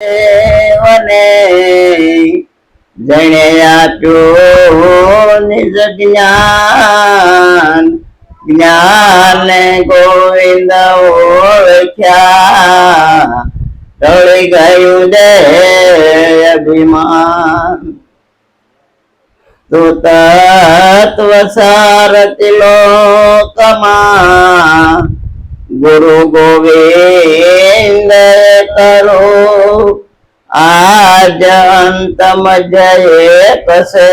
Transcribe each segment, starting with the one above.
દેવને જણે આપ્યું નિજ જ્ઞાન. જ્ઞાન ગોવિંદ ઓળખ્યા ટળી ગયું દે અભિમાન. તું તત્વ સારથી લોકમાં ગુરુ ગોવિંદ કરો. આજ અંતમ જય કસે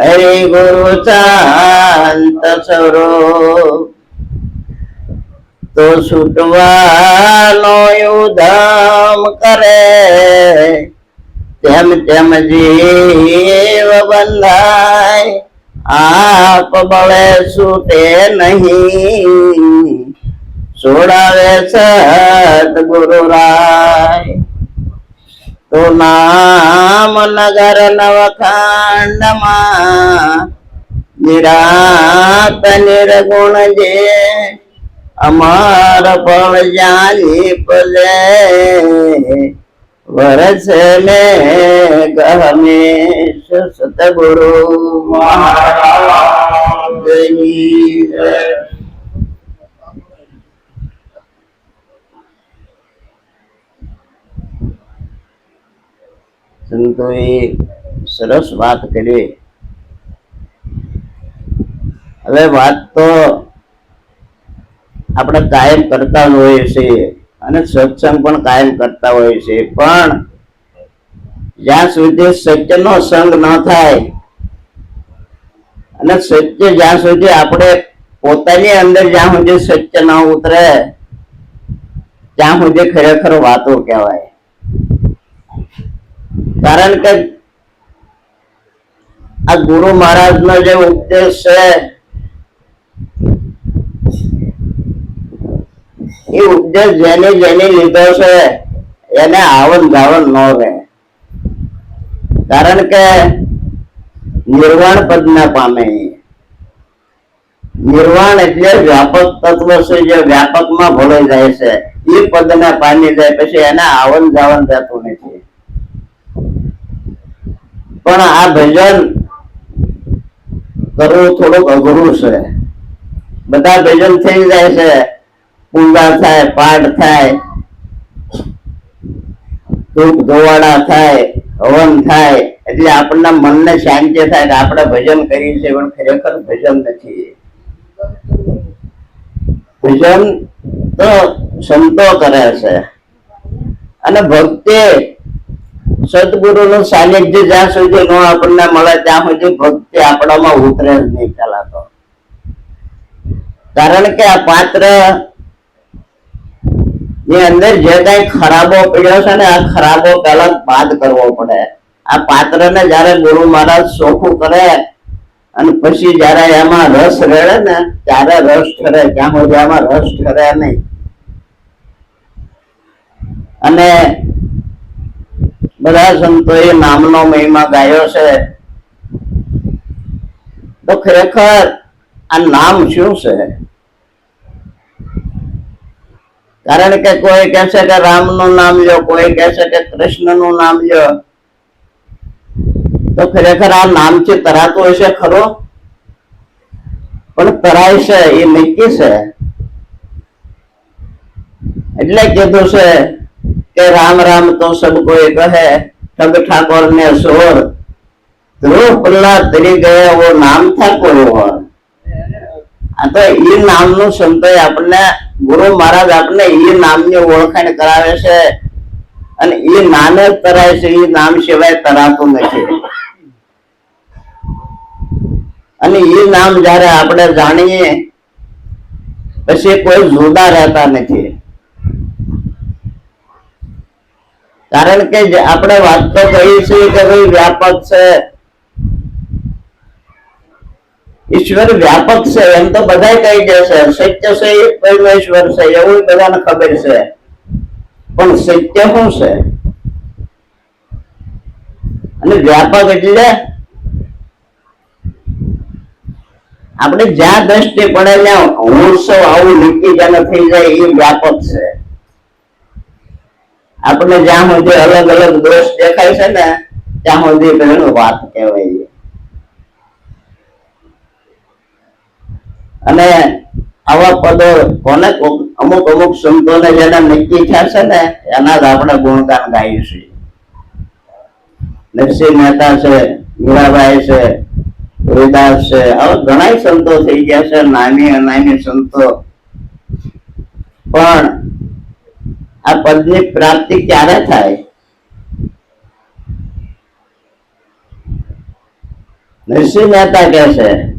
હરિ ગુરુ શાંત સરો તો છૂટવાનો ઉધમ કરે. તેમ તેમ જીવ બંધાય આપ બળે છૂટે નહીં. છોડાવે સદગુરુ રાય. તો નામ નગર નવખંડમાં નિરાત નિર્ગુણ જે અમર પણ જાની પલે વરસ મે ગહમેશ સતગુરુ મહારાજની. સંતોએ સરસ વાત કરી હવે વાત તો આપણે કાયમ કરતા હોઈએ છીએ અને સત્સંગ પણ કાયમ કરતા હોય છે. પણ જ્યાં સુધી સત્યનો સંગ ન થાય અને સત્ય જ્યાં સુધી આપણે પોતાની અંદર જ્યાં સુધી સત્ય ન ઉતરે, ત્યાં સુધી ખરેખર વાતો કહેવાય. કારણ કે આ ગુરુ મહારાજ નો જે ઉપદેશ છે એ ઉપદેશ જેને જેને લીધો છે, એને આવન જાવન ન રહે. કારણ કે નિર્વાણ પદ ના પામે. નિર્વાણ એટલે વ્યાપક તત્વ છે જે વ્યાપકમાં ભોલાઈ જાય છે. એ પદ ને પામી જાય પછી એને આવન જાવન થતું નથી. પણ આ ભજન કરવું થોડુંક અઘરું છે. બધા ભજન થઈ જાય છે. પૂજા થાય પાઠ થાય ધૂપ ધોવાડા થાય, હવન થાય, એટલે આપણના મનને શાંતિ થાય આપણે ભજન કરીએ છીએ પણ ખરેખર ભજન નથી. ભજન તો સંતો કરે છે. અને ભક્તિ સદગુરુનું સાનિધ્ય જ્યાં સુધી ન આપણને મળે ત્યાં સુધી ભક્તિ આપણામાં ઉતરે જ નહીં ચલાતો કારણ કે આ પાત્ર ની અંદર જે કઈ ખરાબો પડ્યો છે ને, આ ખરાબો પહેલા બાદ કરવો પડે. આ પાત્રને જયારે ગુરુ મહારાજ ચોખ્ખું કરે અને પછી જયારે એમાં રસ રેડે ને, ત્યારે રસ ઠરે ત્યાં સુધી આમાં રસ ઠરે નહીં. અને બધા સંતોએ નામનો મહિમા ગાયો છે. તો ખરેખર આ નામ શું છે? કારણ કે કોઈ કહેશે કે રામનું નામ લ્યો, કોઈ કહેશે કે કૃષ્ણનું નામ લ્યો, તો ખરેખર આ નામ છે તરાતું હશે ખરો? પણ તરાય છે, એ નક્કી છે. એટલે કીધું છે કે રામ રામ તો સબ કોઈ કહે ઠગ ઠાકોર ને સોર. ધ્રુવ પ્રહલાદ તરી ગયા વો નામ થા કોઈ હોય આ તો એ નામનું સંતય આપણને ગુરુ મહારાજ આપને એ નામની ઓળખાણ કરાવે છે અને એ નામે તરાય છે એ નામ સિવાય તરાતું નથી. અને એ નામ જયારે આપણે જાણીએ, પછી કોઈ જુદા રહેતા નથી. કારણ કે આપણે વાત તો કહીએ છીએ કે ભાઈ વ્યાપક છે ઈશ્વર વ્યાપક છે, એમ તો બધા કહી દેશે સત્ય છે એ પરમેશ્વર છે, એવું બધાને ખબર છે. પણ સત્ય શું છે? અને વ્યાપક એટલે આપણે જ્યાં દ્રષ્ટિ પડે ત્યાં હું સૌ આવું નીતિ જેને થઈ જાય એ વ્યાપક છે. આપણને જ્યાં સુધી અલગ અલગ દોષ દેખાય છે ને, ત્યાં સુધી પેલું વાત કહેવાય છે અને આવા પદો કોને અમુક અમુક સંતોને જેના નક્કી થશે ને, એના જ આપણે ગુણગાન ગાઈશું નરસિંહ મહેતા છે, મીરાબાઈ છે, હરિદાસ છે આવા ઘણા સંતો થઈ ગયા છે, નાની અનામી સંતો. પણ આ પદની પ્રાપ્તિ ક્યારે થાય? નરસિંહ મહેતા કહે છે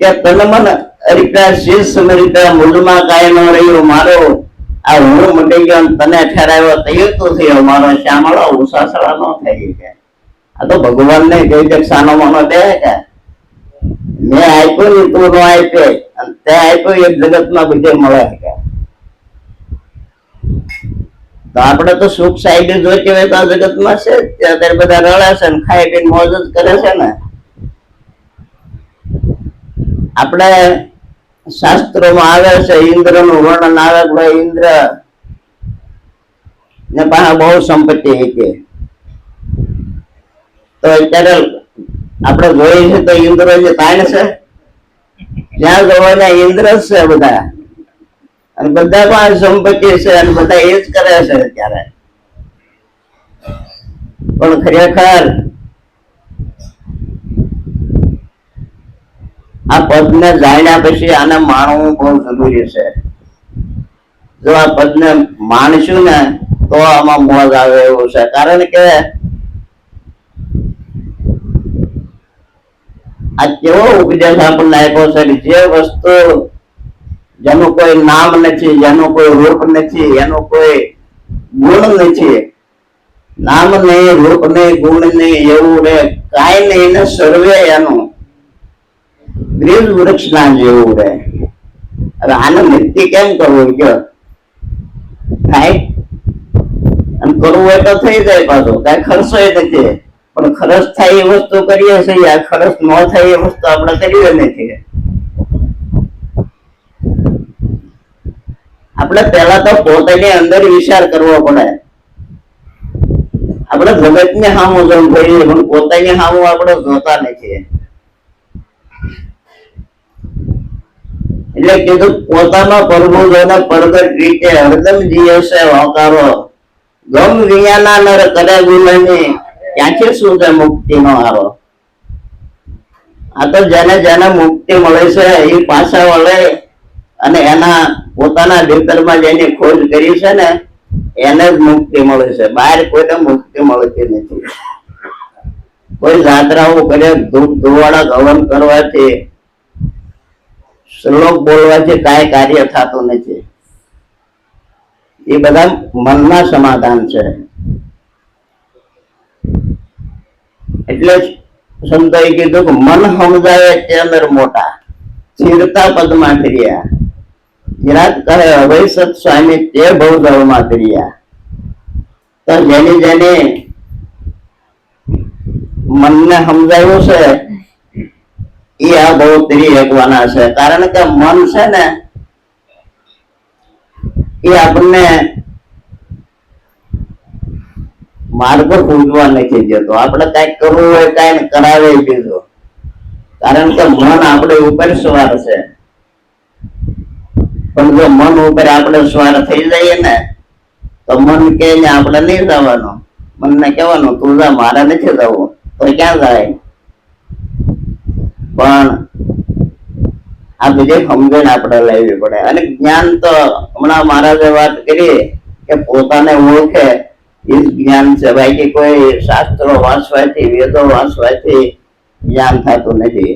કે તન મન અરિકા શીશ મૂળમાં કાંઈ રહ્યો. મારો આ હું મટી ગયો તને ઠેરાવ્યો. તૈયાર તો થયો. મારો શ્યામળો ઉષાસળા નો થઈ કે આ તો ભગવાન ને કહી કે સાનો માનો દે કે મેં આપ્યો ને તું નો આપ્યો અને તે આપ્યો એક જગતમાં બધે મળે કે તો આપણે તો સુખ સાઈડ જોઈતી હોય તો આ જગતમાં છે અત્યારે બધા રડે છે ને ખાઈ પીને મોજ કરે છે ને. આપણે શાસ્ત્રોમાં આવે છે ઇન્દ્રનું વર્ણન આવે કે ભાઈ ઇન્દ્ર ને પાસે બહુ સંપત્તિ હતી. તો અત્યારે આપણે જોઈએ છે તો ઇન્દ્ર જે તાણ છે, જ્યાં જોવા ત્યાં ઇન્દ્ર જ છે બધા. અને બધા પાસે સંપત્તિ છે અને બધા એ જ કરે છે અત્યારે. પણ ખરેખર આ પદને જાણ્યા પછી આને માણવું બહુ જરૂરી છે. જો આ પદને માણશું ને, તો આમાં મોજ આવે એવું છે. કારણ કે આ કેવો ઉપદેશ આપણને આપ્યો છે જે વસ્તુ જેનું કોઈ નામ નથી, જેનું કોઈ રૂપ નથી, એનું કોઈ ગુણ નથી, નામ નહીં, રૂપ નહીં, ગુણ નહીં, એવું રે કાંઈ નહીં ને સર્વે એનું. બ્રિજ વૃક્ષ ના જેવું રહે. હવે આને નક્કી કેમ કરવું કે અને કરવું હોય તો થઈ જાય પાછું. કઈ ખર્ચો નથી. પણ ખર્ચ થાય એ વસ્તુ કરીએ છીએ. આ ખર્ચ ન થાય એ વસ્તુ આપણે કરીએ નથી. આપણે પહેલા તો પોતાની અંદર વિચાર કરવો પડે. આપણે જગત ને સામું જોવું જોઈએ, પણ પોતાની સામું આપણે જોતા નથી. એટલે કીધું પોતાનો પ્રભુ જોને પ્રગટ રીતે હરદમ જીવે છે હોકારો ગમ વિયાના નર કરે ગુલામી. ક્યાંથી શું છે મુક્તિ નો હારો આ તો જેને જેને મુક્તિ મળે છે, એ પાછા વળે અને એના પોતાના ભીતરમાં જેની ખોજ કરી છે ને, એને જ મુક્તિ મળે છે. બહાર કોઈને મુક્તિ મળતી નથી. કોઈ જાત્રાઓ કરે, ધૂપ ધુવાડા ગવન કરવાથી શ્લોક બોલવાથી કાંઈ કાર્ય થતું નથી. એ બધા મનના સમાધાન છે. એટલે સંતોએ કીધું કે મન સમજાય તે અંદર મોટા. સ્થિરતા પદમાં ક્રિયા. વિરાટ કહે અભયસત સ્વામી તે ભવદળમાં ક્રિયા. તો જેની જેની મનને સમજાયું છે એ આ બહુ ત્રી છે. કારણ કે મન છે ને એ આપણને માર્ગ પૂજવા નથી જતો આપણે કંઈક કરવું હોય કઈ કરાવે દીધું. કારણ કે મન આપણે ઉપર સવાર છે. પણ જો મન ઉપર આપણે સવાર થઈ જઈએ ને, તો મન કે આપણે નહીં જવાનું. મનને કહેવાનું, તું જા, મારે નથી જવું. તો ક્યાં જાય? પણ આ બધી સમજણ આપણે લેવી પડે. અને જ્ઞાન તો હમણાં મહારાજે વાત કરી કે પોતાને ઓળખે એ જ્ઞાન છે. બાકી કોઈ શાસ્ત્રો વાંચવાથી, વેદો વાંચવાથી જ્ઞાન થતું નથી.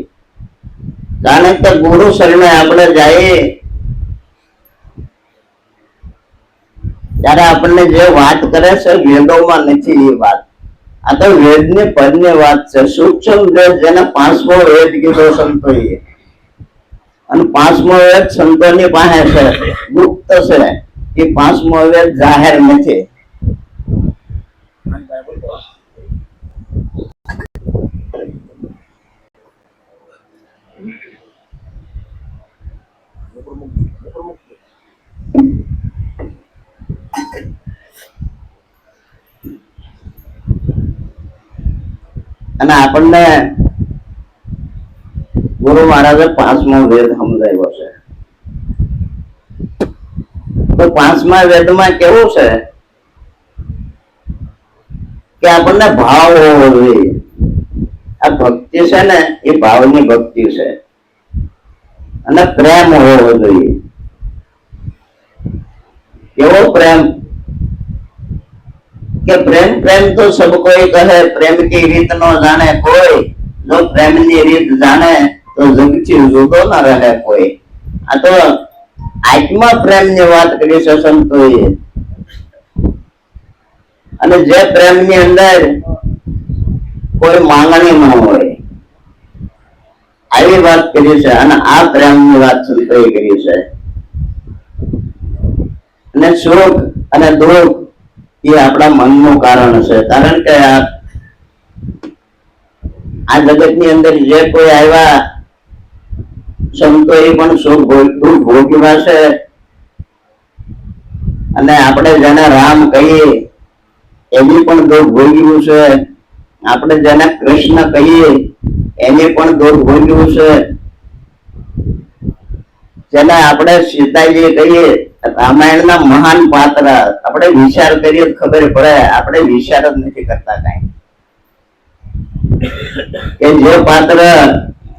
કારણ કે ગુરુ શરણે આપણે જઈએ, ત્યારે આપણને જે વાત કરે છે, વેદોમાં નથી એ વાત. આ તો વેદની પદની વાત છે. સૂક્ષ્મ વેદ જેને પાંચમો વેદ કીધો સંતોએ. અને પાંચમો વેદ સંતોની પાસે છે. ગુપ્ત છે એ પાંચમો વેદ જાહેર નથી. અને આપણને ગુરુ મહારાજે પાંચમો વેદ સમજાવ્યો છે. તો પાંચમા વેદમાં કેવું છે? કે આપણને ભાવ હોવો જોઈએ. આ ભક્તિ છે ને, એ ભાવની ભક્તિ છે. અને પ્રેમ હોવો જોઈએ. કેવો પ્રેમ? કે પ્રેમ પ્રેમ તો સબ કોઈ કહે, પ્રેમ કી રીત નો જાણે કોઈ. જો પ્રેમની રીત જાણે, તો જગથી જુદો ન રહે કોઈ. આ તો આત્મા પ્રેમની વાત કરી છે સંતોએ. અને જે પ્રેમની અંદર કોઈ માંગણી ન હોય. આવી વાત કરી છે અને આ પ્રેમની વાત સંતોએ કરી છે. અને સુખ અને દુઃખ એ આપણા મનનું કારણ છે. કારણ કે આ જગતની અંદર જે કોઈ આવ્યા, સંતો એ પણ સુખ ભોગ- ભોગવ્યા છે. અને આપણે જેને રામ કહીએ એની પણ દુઃખ ભોગવ્યું છે. આપણે જેને કૃષ્ણ કહીએ, એને પણ દુઃખ ભોગવ્યું છે. જેને આપણે સીતાજી કહીએ, રામાયણના મહાન પાત્ર. આપણે વિચાર કરીએ ખબર પડે, આપણે વિચાર જ નથી કરતા કઈ. કે જે પાત્ર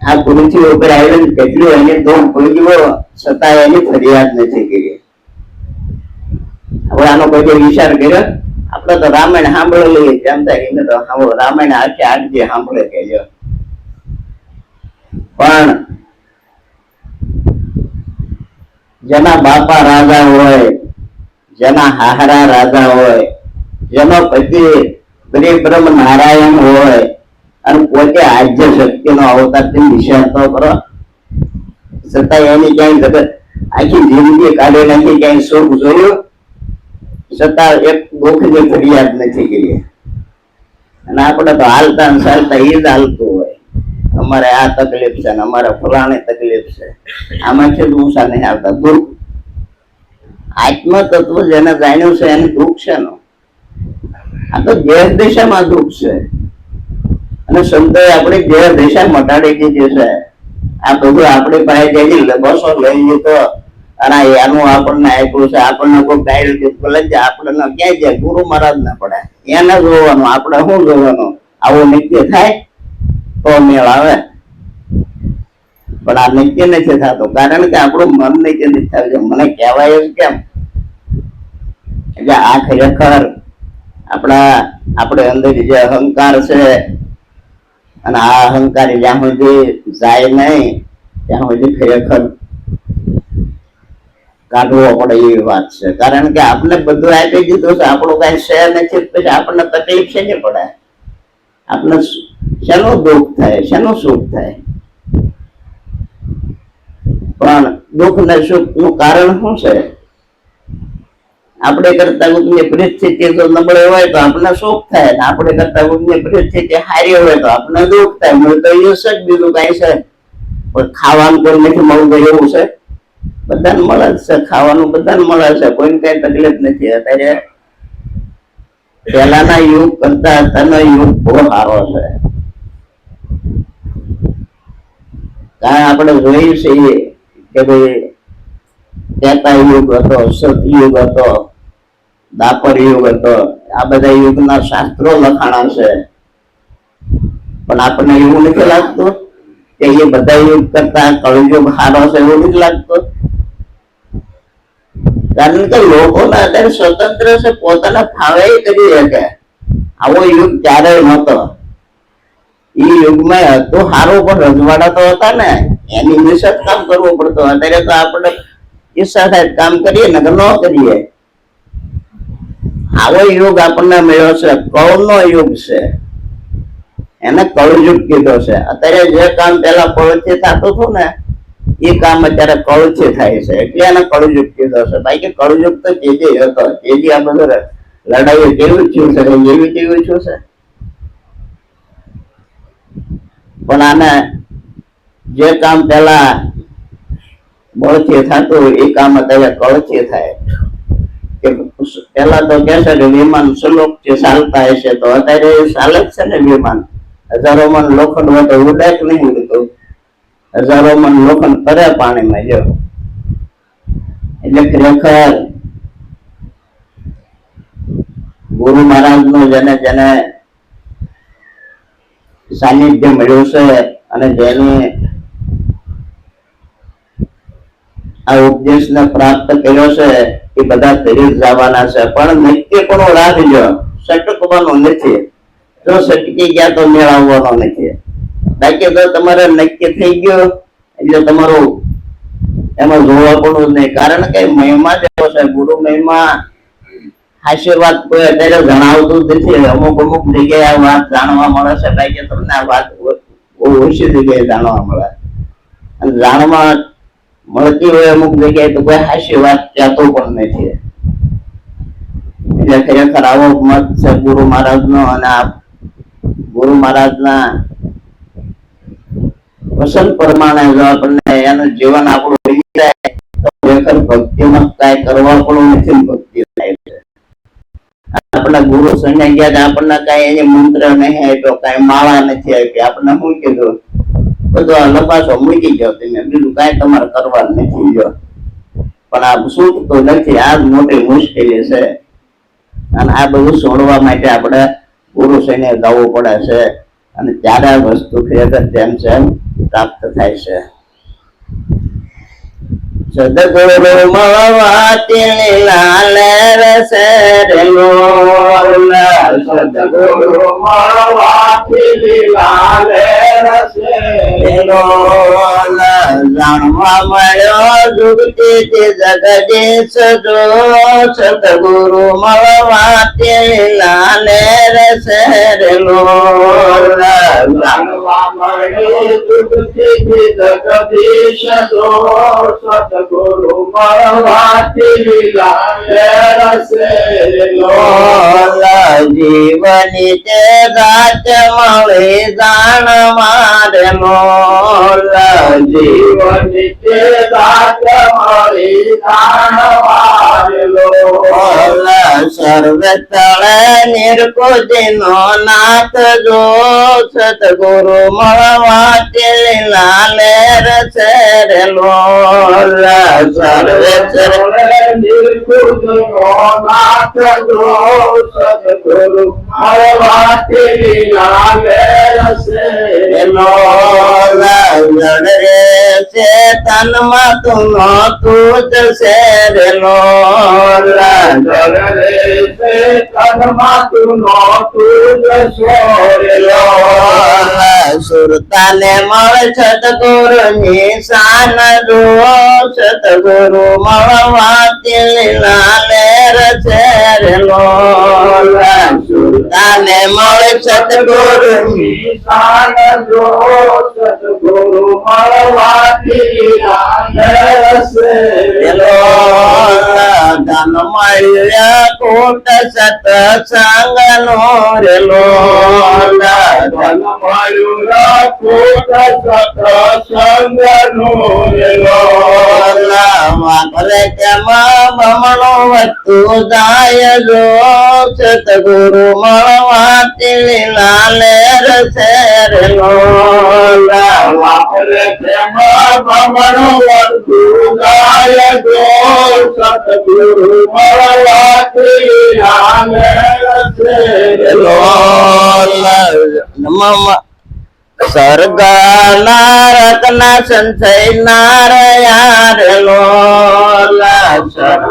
આ પૃથ્વી ઉપર આવીને કેટલું એને દુઃખ ભોગવ્યો છતાં એની ફરિયાદ નથી કરી. હવે આનો કોઈ વિચાર કર્યો? આપણે તો રામાયણ સાંભળેલી તેમ થાય એને તો રામાયણ આખી આખી સાંભળે કેજો પણ જેના બાપા રાજા હોય, જેના હાહરા રાજા હોય જેનો પતિ પરિબ્રહ્મ નારાયણ હોય, અને પોતે આદ્ય શક્તિનો અવતાર તેમ વિચાર તો કરો. છતાં એની ક્યાંય જગત આખી જિંદગી કાઢી નાખી, ક્યાંય સુખ જોયું? છતાં એક દુઃખની ફરિયાદ નથી કરી. અને આપણે તો હાલતા ને ચાલતા એ જ હાલતું અમારે આ તકલીફ છે ને અમારે ફલાણી તકલીફ છે. આમાંથી જ ઊંચા નહીં આવતા. દુઃખ. આત્મ તત્વ જેને જાણ્યું છે એને દુઃખ છે નો. આ તો ગેર દિશામાં દુઃખ છે. અને સંતોએ આપણી ગેર દિશા મટાડી દીધી છે. આ બધું આપણી પાસે જેની બસો લઈ લીધો. અને એનું આપણને આપ્યું છે. આપણને કોઈ ગાઈડ દીધું લઈ આપણને ક્યાંય જાય? ગુરુ મહારાજ ના પડે. એને જોવાનું, આપણે શું જોવાનું? આવું નિત્ય થાય? તો મેળ આવે. પણ આ નિત્ય નથી થતો. કારણ કે આપણું મન નિત્ય નથી થતું. મને કહેવાય એવું કેમ? એટલે આ ખરેખર આપણા, આપણે અંદર જે અહંકાર છે, અને આ અહંકાર જ્યાં સુધી જાય નહીં, ત્યાં સુધી ખરેખર કાઢવો પડે એવી વાત છે. કારણ કે આપણે બધું આપી દીધું છે. આપણું કઈ છે નથી. પછી આપણને તકલીફ છે નહીં પડે? આપણે શેનું દુઃખ થાય, શેનું સુખ થાય? પણ દુઃખ ને સુખનું કારણ શું છે? આપણે કરતા કોઈકની પરિસ્થિતિ જો નબળી હોય તો આપણને સુખ થાય, ને આપણે કરતા કોઈકની પરિસ્થિતિ સારી હોય તો આપણને દુઃખ થાય. મને તો છે જ બીજું કાંઈ છે. પણ ખાવાનું કોઈ નથી મળતું એવું છે? બધાને મળે જ છે, ખાવાનું બધાને મળે છે. કોઈને કઈ તકલીફ નથી. અત્યારે પહેલાના યુગ કરતા અત્યારનો યુગ બહુ સારો છે. કારણ આપણે જોયું છે કે ભાઈ, ત્રેતા યુગ હતો સતયુગ હતો, દાપર યુગ હતો, આ બધા યુગના શાસ્ત્રો લખાણા છે. પણ આપણને એવું નથી લાગતું કે એ બધા યુગ કરતા કળયુગ હારો છે એવું નથી લાગતું? કારણ કે લોકોને અત્યારે સ્વતંત્ર છે, પોતાના ફાવે કરી શકે. આવો યુગ ક્યારેય નહોતો. એ યુગમાં હતો હારો પણ રજવાડા તો હતા ને. એની જ કામ કરવું પડતું. અત્યારે તો આપણે ઈચ્છા થાય કામ કરીએ ને ન કરીએ. આવો યુગ આપણને મળ્યો છે. કળનો યુગ છે. એને કળયુગ કીધો છે. અત્યારે જે કામ પેલા કળથી થતું હતું ને, એ કામ અત્યારે કળથી થાય છે. એટલે એને કળયુગ કીધો છે. બાકી કળયુગ તો તેજી હતો કેજી આ બધું લડાઈઓ કેવું થયું છે? એવી તેવું થયું છે? પણ આને જે કામ પેલા બળથી થતું એ કામ અત્યારે કળથી થાય. કે પેલા તો કે છે કે વિમાન સલોકથી ચાલતા હશે, તો અત્યારે ચાલે જ છે ને વિમાન. હજારો મન લોખંડ હોય તો ઉડે જ નહીં ઉડતું? હજારો મન લોખંડ કરે પાણીમાં, જો. એટલે ખરેખર ગુરુ મહારાજનું જેને જેને સાનિધ્ય મળ્યું છે અને જેને આ ઉપદેશ ને પ્રાપ્ત કર્યો છે, એ બધા ફેરી જવાના છે. પણ નિત્ય પણ રાખજો સટકવાનો નથી. જો સટકી ગયા તો મેળવવાનો નથી. બાકી તો તમારે નક્કી થઈ ગયો, એટલે તમારું એમાં જોવા પણ નહીં. કારણ કે મહિમા જેવો છે, ગુરુ મહિમા આશીર્વાદ કોઈ અત્યારે જણાવતું નથી. અમુક અમુક જગ્યાએ આ વાત જાણવા મળે છે. બાકી તમને આ વાત ઓછી જગ્યાએ જાણવા મળે. અને જાણવા મળતી હોય અમુક જગ્યાએ તો કોઈ હાસ્ય વાત પણ નથી. એટલે ખરેખર આવો મત છે ગુરુ મહારાજ નો અને આ ગુરુ મહારાજ ના પસંદ પ્રમાણે જો આપણને એનું જીવન આપણું જાય તો ખરેખર ભક્તિમાં કાંઈ કરવા પણ નથી ભક્તિ થાય. આપણા ગુરુ સંજય ગયા આપણને કઈ એને મંત્ર નહીં આપ્યો, કઈ માળા નથી આપી આપણને શું કીધું? બધો આ લપાસો મૂકી ગયો તમે. બીજું કઈ તમારે કરવાનું નથી જો પણ આ છૂટતું નથી, આ મોટી મુશ્કેલી છે. અને આ બધું છોડવા માટે આપણે ગુરુ સૈન્ય ગાવું પડે છે. અને ત્યારે વસ્તુ ખરેખર તેમ તેમ પ્રાપ્ત થાય છે. સદગુરુ મળવાતી લાલ રસે રેલો સદગુરુ મળવાથી લીલાલે રસે રેલો જાણવા મળ્યો જુગતી જગદીશ જો સદગુરુ મળવાતી લાલ જગદીશ સદગુરુ મળવાથી જીવની તે રાત મળી જાણ મારે મોલ જીવની તે દાત મળી જાણવારેલો સર્વ તળે નિર્કુજ નો નાથ જો સતગુરુ મળવા લીલા લેર છે રે લોલ. સર્વે સર્વે. નિર્ગુણ નાથ જો સદગુરુ. મળવાથી લીલાલે રસે. તનમાં તું તું જ છે. રે લોલ સુરતાને મળે સતગુરુ નિશાન જો સતગુરુ મળવા લીલા લેર છે રે સુરતાને મળે સતગુરુ પેલો ધન મળ્યા કોટ સત સંગ નો રેલો વાપરે તેમાં બમણો વસ્તુ જાય જો સતગુરુ મળવા લીલા લેર છે રેલો વાપરે તેમાં બમણો સર્ગ નારક ના સંચય નારયા રે લોલ લોલ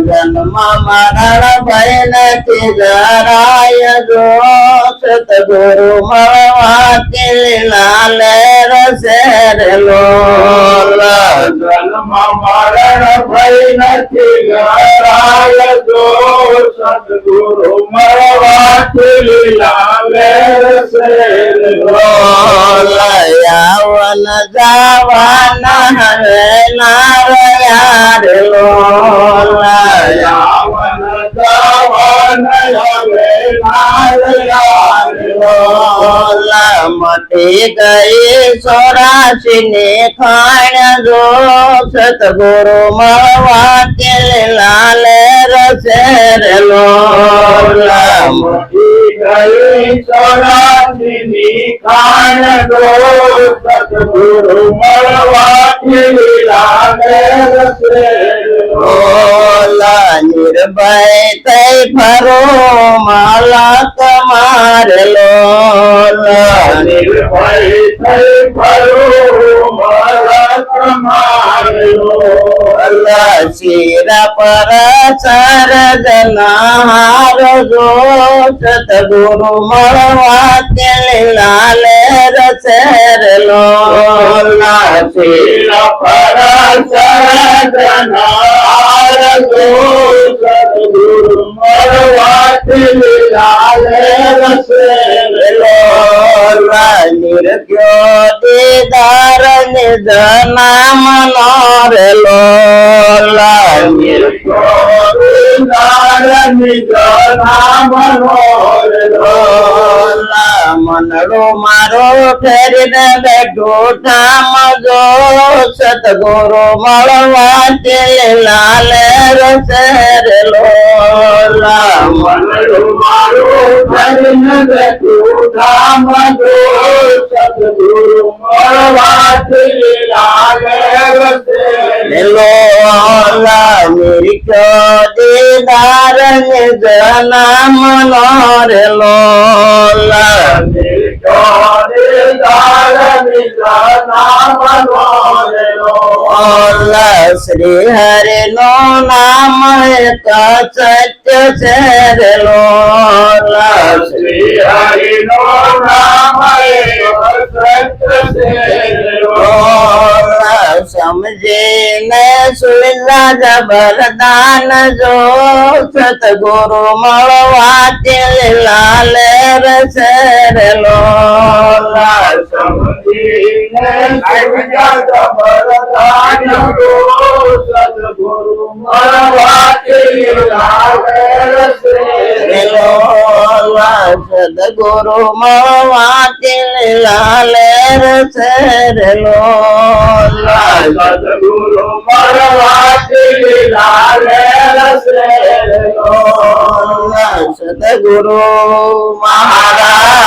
જન્મ મરણ ભય નથી જરાય જો સતગુરુ મળવા લીલા લેર છે રે લોલ સદગુરુ મળવાથી લીલા યાવન જાવાન હવે નારયા રે લોલ યાવન દાવન હવે નારયા લોલા મટી ગઈ સોરાશી ની ખાણ જો સતગુરુ મળવા કે લાલ રસે રે લોલા. મટી ગઈ સોનાજીની ખાણ દો સતગુરુ મળવાથી લાગે રસે ઓલા નિર્ભય થઈ ફરો માલા તમારે લોલા નિર્ભય થઈ ફરો મારા તમારો અલ્લાહ શિરા પર સરજના હાર જો સતગુરુ મળવા કે લાલ રસે રે લોલા શિર પર સજનાર ગો સદગુરુ મળવાથી લાલે રસે લોલા નિર્ગ્યો દીદાર નિજ નામ નો રે લોલા લોલા મારો ફેરીને બેઠો ઠામ જો સતગુરુ મળવા લાલ રસે રે લોલા લોલા નિર્ગ્યો દીદાર નિજ નામ નો રે લોલા ઓલા શ્રી હરિ નો નામ એક સત્ય છે રે લોલા શ્રી હરિ નો નામ ઓલા સમજીને સુલા જબરદાન જો સતગુરુ મળવા તે લાલ રસે રે લોલા સદગુરુ તે લાલ રસે રે લોલા સદગુરુ મળવાથી લાલ રસે સદગુરુ મહારાજ